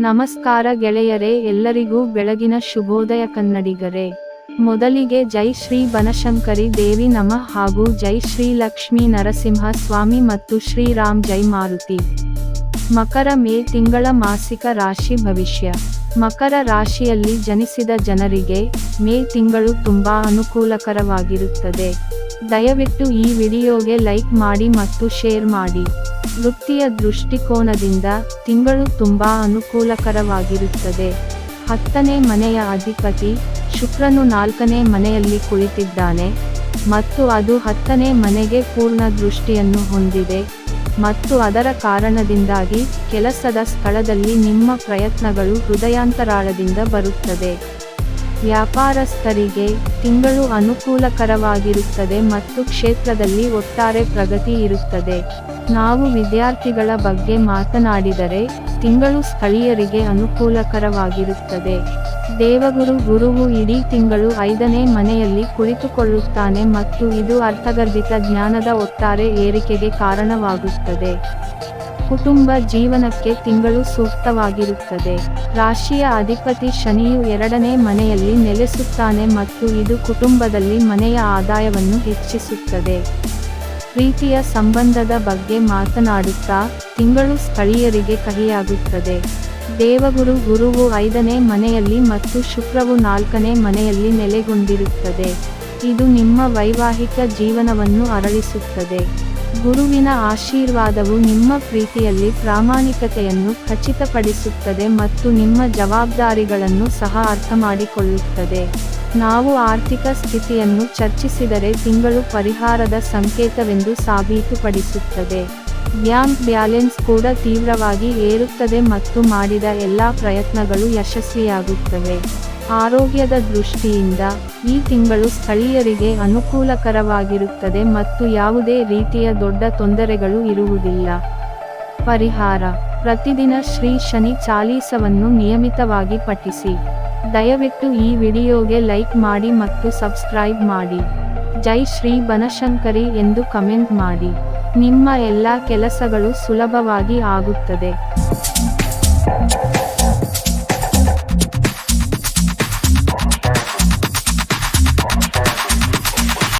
ನಮಸ್ಕಾರ ಗೆಳೆಯರೇ, ಎಲ್ಲರಿಗೂ ಬೆಳಗಿನ ಶುಭೋದಯ ಕನ್ನಡಿಗರೇ. ಮೊದಲಿಗೆ ಜೈ ಶ್ರೀ ಬನಶಂಕರಿ ದೇವಿ ನಮ ಹಾಗೂ ಜೈ ಶ್ರೀ ಲಕ್ಷ್ಮೀ ನರಸಿಂಹ ಸ್ವಾಮಿ ಮತ್ತು ಶ್ರೀರಾಮ್ ಜೈ ಮಾರುತಿ. ಮಕರ ಮೇ ತಿಂಗಳ ಮಾಸಿಕ ರಾಶಿ ಭವಿಷ್ಯ. ಮಕರ ರಾಶಿಯಲ್ಲಿ ಜನಿಸಿದ ಜನರಿಗೆ ಮೇ ತಿಂಗಳು ತುಂಬಾ ಅನುಕೂಲಕರವಾಗಿರುತ್ತದೆ. ದಯವಿಟ್ಟು ಈ ವಿಡಿಯೋಗೆ ಲೈಕ್ ಮಾಡಿ ಮತ್ತು ಶೇರ್ ಮಾಡಿ. ವೃತ್ತಿಯ ದೃಷ್ಟಿಕೋನದಿಂದ ತಿಂಗಳು ತುಂಬಾ ಅನುಕೂಲಕರವಾಗಿರುತ್ತದೆ. ಹತ್ತನೇ ಮನೆಯ ಅಧಿಪತಿ ಶುಕ್ರನು ನಾಲ್ಕನೇ ಮನೆಯಲ್ಲಿ ಕುಳಿತಿದ್ದಾನೆ ಮತ್ತು ಅದು ಹತ್ತನೇ ಮನೆಗೆ ಪೂರ್ಣ ದೃಷ್ಟಿಯನ್ನು ಹೊಂದಿದೆ ಮತ್ತು ಅದರ ಕಾರಣದಿಂದಾಗಿ ಕೆಲಸದ ಸ್ಥಳದಲ್ಲಿ ನಿಮ್ಮ ಪ್ರಯತ್ನಗಳು ಹೃದಯಾಂತರಾಳದಿಂದ ಬರುತ್ತದೆ. ವ್ಯಾಪಾರಸ್ಥರಿಗೆ ತಿಂಗಳು ಅನುಕೂಲಕರವಾಗಿರುತ್ತದೆ ಮತ್ತು ಕ್ಷೇತ್ರದಲ್ಲಿ ಒಟ್ಟಾರೆ ಪ್ರಗತಿ ಇರುತ್ತದೆ. ನಾವು ವಿದ್ಯಾರ್ಥಿಗಳ ಬಗ್ಗೆ ಮಾತನಾಡಿದರೆ, ತಿಂಗಳು ಸ್ಥಳೀಯರಿಗೆ ಅನುಕೂಲಕರವಾಗಿರುತ್ತದೆ. ದೇವಗುರು ಗುರುವು ಇಡೀ ತಿಂಗಳು ಐದನೇ ಮನೆಯಲ್ಲಿ ಕುಳಿತುಕೊಳ್ಳುತ್ತಾನೆ ಮತ್ತು ಇದು ಅರ್ಥಗರ್ಭಿತ ಜ್ಞಾನದ ಒಟ್ಟಾರೆ ಏರಿಕೆಗೆ ಕಾರಣವಾಗುತ್ತದೆ. ಕುಟುಂಬ ಜೀವನಕ್ಕೆ ತಿಂಗಳು ಸೂಕ್ತವಾಗಿರುತ್ತದೆ. ರಾಶಿಯ ಅಧಿಪತಿ ಶನಿಯು ಎರಡನೇ ಮನೆಯಲ್ಲಿ ನೆಲೆಸುತ್ತಾನೆ ಮತ್ತು ಇದು ಕುಟುಂಬದಲ್ಲಿ ಮನೆಯ ಆದಾಯವನ್ನು ಹೆಚ್ಚಿಸುತ್ತದೆ. ಪ್ರೀತಿಯ ಸಂಬಂಧದ ಬಗ್ಗೆ ಮಾತನಾಡುತ್ತಾ, ತಿಂಗಳು ಸ್ಥಳೀಯರಿಗೆ ಕಹಿಯಾಗುತ್ತದೆ. ದೇವಗುರು ಗುರುವು ಐದನೇ ಮನೆಯಲ್ಲಿ ಮತ್ತು ಶುಕ್ರವು ನಾಲ್ಕನೇ ಮನೆಯಲ್ಲಿ ನೆಲೆಗೊಂಡಿರುತ್ತದೆ. ಇದು ನಿಮ್ಮ ವೈವಾಹಿಕ ಜೀವನವನ್ನು ಅರಳಿಸುತ್ತದೆ. ಗುರುವಿನ ಆಶೀರ್ವಾದವು ನಿಮ್ಮ ಪ್ರೀತಿಯಲ್ಲಿ ಪ್ರಾಮಾಣಿಕತೆಯನ್ನು ಖಚಿತಪಡಿಸುತ್ತದೆ ಮತ್ತು ನಿಮ್ಮ ಜವಾಬ್ದಾರಿಗಳನ್ನು ಸಹ ಅರ್ಥಮಾಡಿಕೊಳ್ಳುತ್ತದೆ. ನಾವು ಆರ್ಥಿಕ ಸ್ಥಿತಿಯನ್ನು ಚರ್ಚಿಸಿದರೆ ತಿಂಗಳು ಪರಿಹಾರದ ಸಂಕೇತವೆಂದು ಸಾಬೀತುಪಡಿಸುತ್ತದೆ. ಬ್ಯಾಂಕ್ ಬ್ಯಾಲೆನ್ಸ್ ಕೂಡ ತೀವ್ರವಾಗಿ ಏರುತ್ತದೆ ಮತ್ತು ಮಾಡಿದ ಎಲ್ಲಾ ಪ್ರಯತ್ನಗಳು ಯಶಸ್ವಿಯಾಗುತ್ತವೆ. ಆರೋಗ್ಯದ ದೃಷ್ಟಿಯಿಂದ ಈ ತಿಂಗಳು ಸ್ಥಳೀಯರಿಗೆ ಅನುಕೂಲಕರವಾಗಿರುತ್ತದೆ ಮತ್ತು ಯಾವುದೇ ರೀತಿಯ ದೊಡ್ಡ ತೊಂದರೆಗಳು ಇರುವುದಿಲ್ಲ. ಪರಿಹಾರ. ಪ್ರತಿದಿನ ಶ್ರೀ ಶನಿ ಚಾಲೀಸವನ್ನು ನಿಯಮಿತವಾಗಿ ಪಠಿಸಿ. ದಯವಿಟ್ಟು ಈ ವಿಡಿಯೋಗೆ ಲೈಕ್ ಮಾಡಿ ಮತ್ತು ಸಬ್ಸ್ಕ್ರೈಬ್ ಮಾಡಿ. ಜೈ ಶ್ರೀ ಬನಶಂಕರಿ ಎಂದು ಕಮೆಂಟ್ ಮಾಡಿ. ನಿಮ್ಮ ಎಲ್ಲ ಕೆಲಸಗಳು ಸುಲಭವಾಗಿ ಆಗುತ್ತದೆ.